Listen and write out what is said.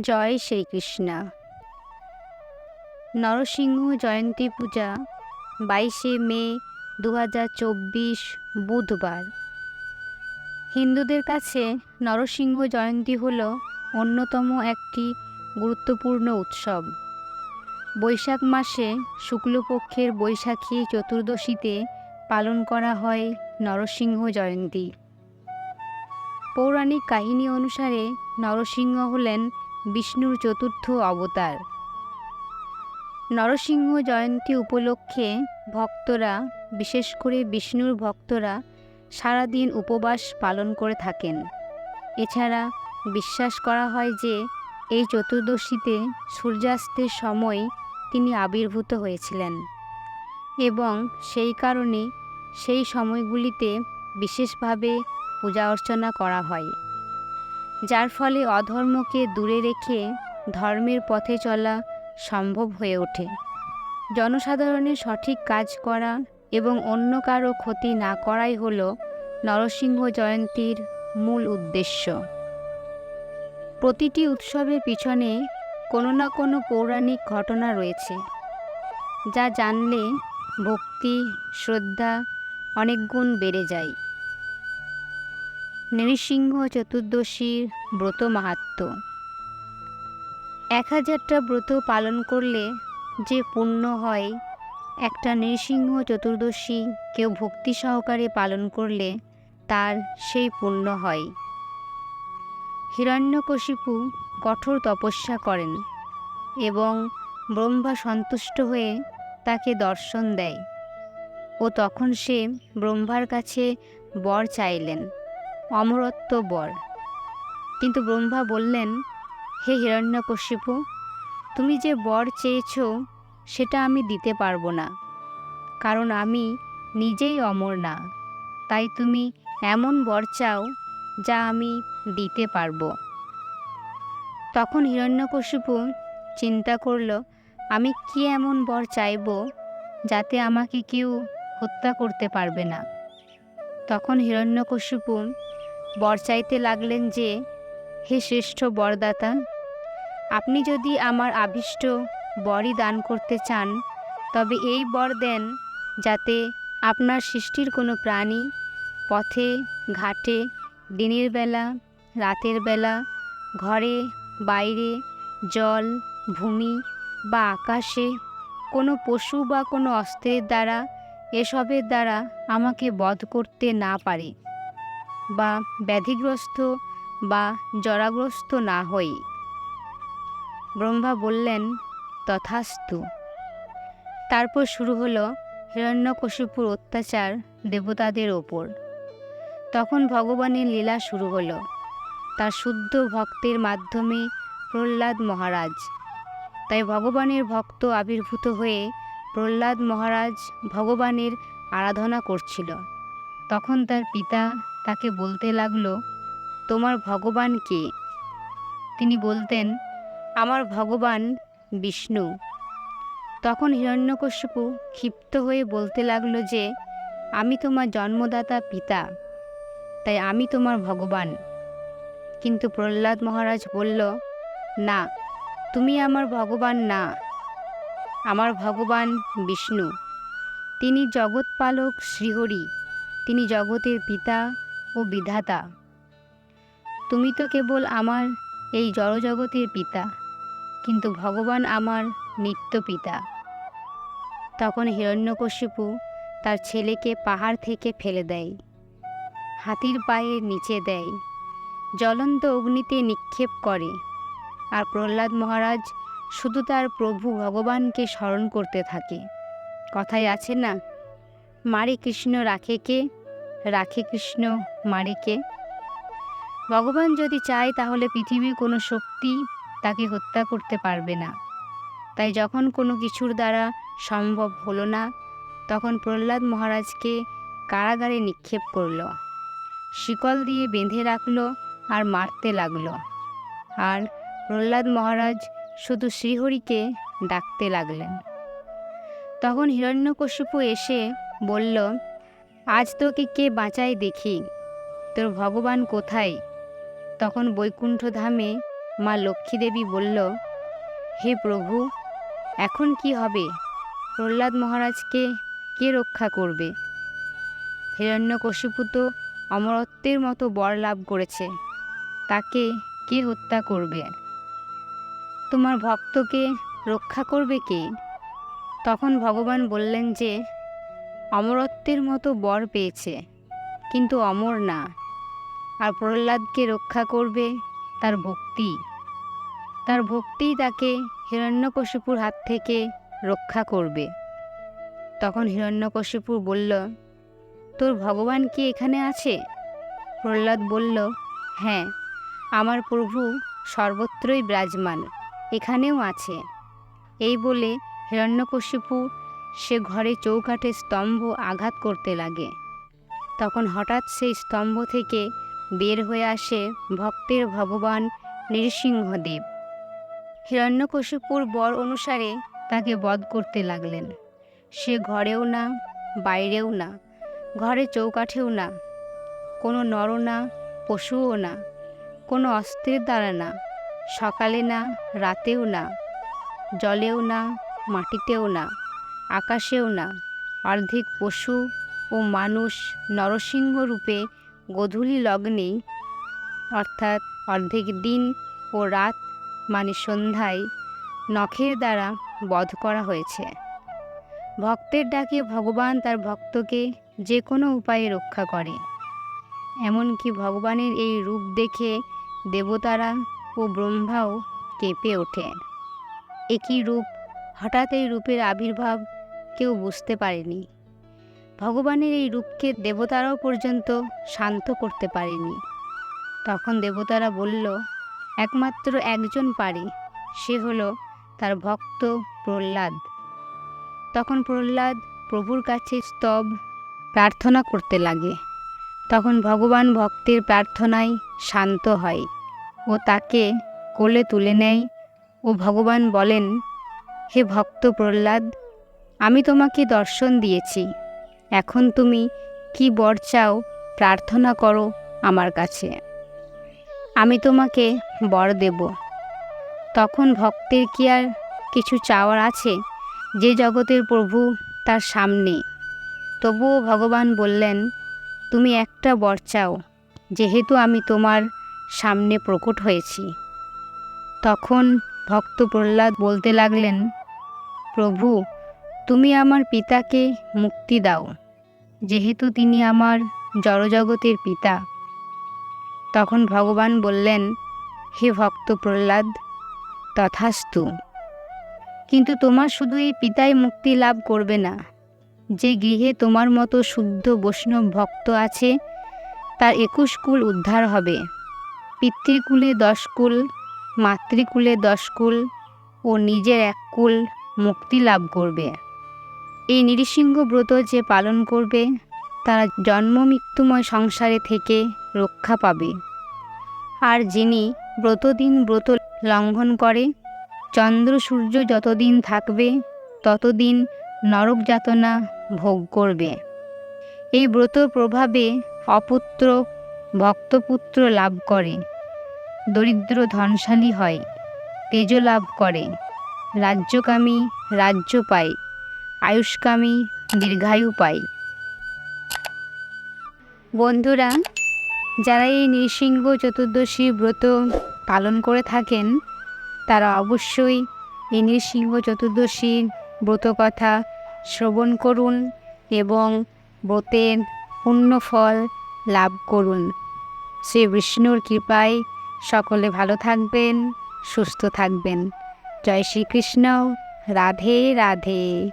জয় শ্রীকৃষ্ণ। নরসিংহ জয়ন্তী পূজা, বাইশে মে দু বুধবার। হিন্দুদের কাছে নরসিংহ জয়ন্তী হল অন্যতম একটি গুরুত্বপূর্ণ উৎসব। বৈশাখ মাসে শুক্লপক্ষের বৈশাখী চতুর্দশীতে পালন করা হয় নরসিংহ জয়ন্তী। পৌরাণিক কাহিনী অনুসারে নরসিংহ হলেন বিষ্ণুর চতুর্থ অবতার। নরসিংহ জয়ন্তী উপলক্ষে ভক্তরা, বিশেষ করে বিষ্ণুর ভক্তরা, সারাদিন উপবাস পালন করে থাকেন। এছাড়া বিশ্বাস করা হয় যে, এই চতুর্দশীতে সূর্যাস্তের সময় তিনি আবির্ভূত হয়েছিলেন। এবং সেই কারণে সেই সময়গুলিতে বিশেষভাবে পূজা অর্চনা করা হয়। যার ফলে অধর্মকে দূরে রেখে ধর্মের পথে চলা সম্ভব হয়ে ওঠে। জনসাধারণের সঠিক কাজ করা এবং অন্য কারও ক্ষতি না করাই হল নরসিংহ জয়ন্তীর মূল উদ্দেশ্য। প্রতিটি উৎসবের পিছনে কোনো না কোনো পৌরাণিক ঘটনা রয়েছে, যা জানলে ভক্তি, শ্রদ্ধা অনেক গুণ বেড়ে যায়। নৃসিংহ চতুর্দশীর ব্রত মাহাত্ম। এক হাজারটা ব্রত পালন করলে যে পুণ্য হয়, একটা নৃসিংহ চতুর্দশী কেউ ভক্তি সহকারে পালন করলে তার সেই পুণ্য হয়। হিরণ্যকশিপু কঠোর তপস্যা করেন এবং ব্রহ্মা সন্তুষ্ট হয়ে তাকে দর্শন দেয় ও তখন সে ব্রহ্মার কাছে বর চাইলেন। অমরত্ব বর। কিন্তু ব্রহ্মা বললেন, হে হিরণ্যকশিপু, তুমি যে বর চেয়েছ, সেটা আমি দিতে পারব না। কারণ আমি নিজেই অমর না। তাই তুমি এমন বর চাও, যা আমি দিতে পারব। তখন হিরণ্যকশিপু চিন্তা করল, আমি কি এমন বর চাইব, যাতে আমাকে কেউ হত্যা করতে পারবে না? তখন হিরণ্যকশিপু বর চাইতে লাগলেন যে, হে শ্রেষ্ঠ বরদাতা, আপনি যদি আমার আবিষ্ট বরই দান করতে চান, তবে এই বর দেন যাতে আপনার সৃষ্টির কোনো প্রাণী পথে, ঘাটে, দিনের বেলা, রাতের বেলা, ঘরে, বাইরে, জল, ভূমি বা আকাশে, কোনো পশু বা কোনো অস্ত্রের দ্বারা, এসবের দ্বারা আমাকে বধ করতে না পারে। বা ব্যাধিগ্রস্ত বা জরাগ্রস্ত না হই। ব্রহ্মা বললেন, তথাস্তু। তারপর শুরু হলো হিরণ্যকশিপুর অত্যাচার দেবতাদের ওপর। তখন ভগবানের লীলা শুরু হলো, তার শুদ্ধ ভক্তের মাধ্যমে প্রহ্লাদ মহারাজ। তাই ভগবানের ভক্ত আবির্ভূত হয়ে প্রহ্লাদ মহারাজ ভগবানের আরাধনা করছিল। তখন তার পিতা তাকে বলতে লাগল, তোমার ভগবান কে? তিনি বলতেন, আমার ভগবান বিষ্ণু। তখন হিরণ্যকশ্যপু ক্ষিপ্ত হয়ে বলতে লাগল যে, আমি তোমার জন্মদাতা পিতা, তাই আমি তোমার ভগবান। কিন্তু প্রহ্লাদ মহারাজ বলল, না, তুমি আমার ভগবান না, আমার ভগবান বিষ্ণু। তিনি জগৎপালক শ্রীহরি, তিনি জগতের পিতা ও বিধাতা। তুমি তো কেবল আমার এই জড়জগতের পিতা, কিন্তু ভগবান আমার নিত্য পিতা। তখন হিরণ্যকশিপু তার ছেলেকে পাহাড় থেকে ফেলে দেয়, হাতির পায়ের নিচে দেয়, জ্বলন্ত অগ্নিতে নিক্ষেপ করে আর প্রহ্লাদ মহারাজ শুধু তার প্রভু ভগবানকে স্মরণ করতে থাকে। কথায় আছে না, মারে কৃষ্ণ রাখে কে? রাখে কৃষ্ণ, মারে কে? ভগবান যদি চায় তাহলে পৃথিবীর কোনো শক্তি তাকে হত্যা করতে পারবে না। তাই যখন কোনো কিছুর দ্বারা সম্ভব হলো না, তখন প্রহ্লাদ মহারাজকে কারাগারে নিক্ষেপ করল। শিকল দিয়ে বেঁধে রাখল আর মারতে লাগল। আর প্রহ্লাদ মহারাজ শুধু শ্রীহরিকে ডাকতে লাগলেন। তখন হিরণ্যকশিপু এসে বলল আজ তোকে কে বাঁচায় দেখি? তোর ভগবান কোথায়? তখন বৈকুণ্ঠ ধামে মা লক্ষ্মী দেবী বলল, হে প্রভু, এখন কি হবে? প্রহ্লাদ মহারাজকে কে রক্ষা করবে? হিরণ্যকশিপু তো অমরত্বের মতো বর লাভ করেছে। তাকে কে হত্যা করবে? তোমার ভক্তকে রক্ষা করবে কে? তখন ভগবান বললেন যে অমরত্বের মতো বর পেয়েছে, কিন্তু অমর না। আর প্রহ্লাদকে রক্ষা করবে তার ভক্তি। তার ভক্তিই তাকে হিরণ্যকশিপুর হাত থেকে রক্ষা করবে। তখন হিরণ্যকশিপুর বলল, তোর ভগবান কি এখানে আছে? প্রহ্লাদ বলল হ্যাঁ আমার প্রভু সর্বত্রই বিরাজমান, এখানেও আছে। এই বলে হিরণ্যকশিপু সে ঘরে চৌকাঠে স্তম্ভ আঘাত করতে লাগে। তখন হঠাৎ সেই স্তম্ভ থেকে বের হয়ে আসে ভক্তের ভগবান নৃসিংহদেব। হিরণ্যকশিপুর বর অনুসারে তাকে বধ করতে লাগলেন। সে ঘরেও না, বাইরেও না, ঘরে চৌকাঠেও না, কোনো নর না, পশুও না, কোনো অস্ত্রের দ্বারা না, সকালে না, রাতেও না, জলেও না, মাটিতেও না আকাশেও না। অর্ধেক পশু ও মানুষ নরসিংহ রূপে গধূলি লগ্নেই অর্থাৎ অর্ধেক দিন ও রাত মানে সন্ধ্যায়, নখের দ্বারা বধ করা হয়েছে। ভক্তের ডাকে ভগবান তার ভক্তকে যে কোনো উপায়ে রক্ষা করে। এমনকি ভগবানের এই রূপ দেখে দেবতারা ও ব্রহ্মাও কেঁপে ওঠে। একই রূপ হঠাৎ এই রূপের আবির্ভাব কেউ বুঝতে পারেনি। ভগবানের এই রূপকে দেবতারাও পর্যন্ত শান্ত করতে পারেনি। তখন দেবতারা বলল, একমাত্র একজন পারে, সে হলো তার ভক্ত প্রহ্লাদ। তখন প্রহ্লাদ প্রভুর কাছে স্তব প্রার্থনা করতে লাগে। তখন ভগবান ভক্তের প্রার্থনায় শান্ত হয় ও তাকে কোলে তুলে নেয় ও ভগবান বলেন, হে ভক্ত প্রহ্লাদ আমি তোমাকে দর্শন দিয়েছি। এখন তুমি কি বর চাও, প্রার্থনা করো আমার কাছে। আমি তোমাকে বর দেব। তখন ভক্তের কি আর কিছু চাওয়ার আছে? যে জগতের প্রভু তার সামনে। তবুও ভগবান বললেন, তুমি একটা বর চাও, যেহেতু আমি তোমার সামনে প্রকট হয়েছি। তখন ভক্ত প্রহ্লাদ বলতে লাগলেন, প্রভু তুমি আমার পিতাকে মুক্তি দাও। যেহেতু তিনি আমার জড়জগতের পিতা। তখন ভগবান বললেন, হে ভক্ত প্রহ্লাদ, তথাস্তু। কিন্তু তোমার শুধু এই পিতাই মুক্তি লাভ করবে না। যে গৃহে তোমার মতো শুদ্ধ বৈষ্ণব ভক্ত আছে, তার একুশ কুল উদ্ধার হবে। পিতৃকুলে দশ কুল, মাতৃকুলে দশ কুল ও নিজের এক কুল মুক্তি লাভ করবে। এই নৃসিংহ ব্রত যে পালন করবে, তারা জন্ম মৃত্যুময় সংসারে থেকে রক্ষা পাবে। আর যিনি ব্রতদিন ব্রত লঙ্ঘন করে, চন্দ্র সূর্য যতদিন থাকবে, ততদিন নরক যাতনা ভোগ করবে। এই ব্রত প্রভাবে অপুত্র, ভক্তপুত্র লাভ করে, দরিদ্র ধনশালী হয়, তেজ লাভ করে রাজ্যকামী রাজ্য পায়। আয়ুষ্কামী দীর্ঘায়ু পায় বন্ধুরা, যারা এই নৃসিংহ চতুর্দশী ব্রত পালন করে থাকেন, তারা অবশ্যই এই নৃসিংহ চতুর্দশীর ব্রত কথা শ্রবণ করুন এবং ব্রতের পূর্ণ ফল লাভ করুন। শ্রী বিষ্ণুর কৃপায় সকলে ভালো থাকবেন, সুস্থ থাকবেন। জয় শ্রীকৃষ্ণ। রাধে রাধে।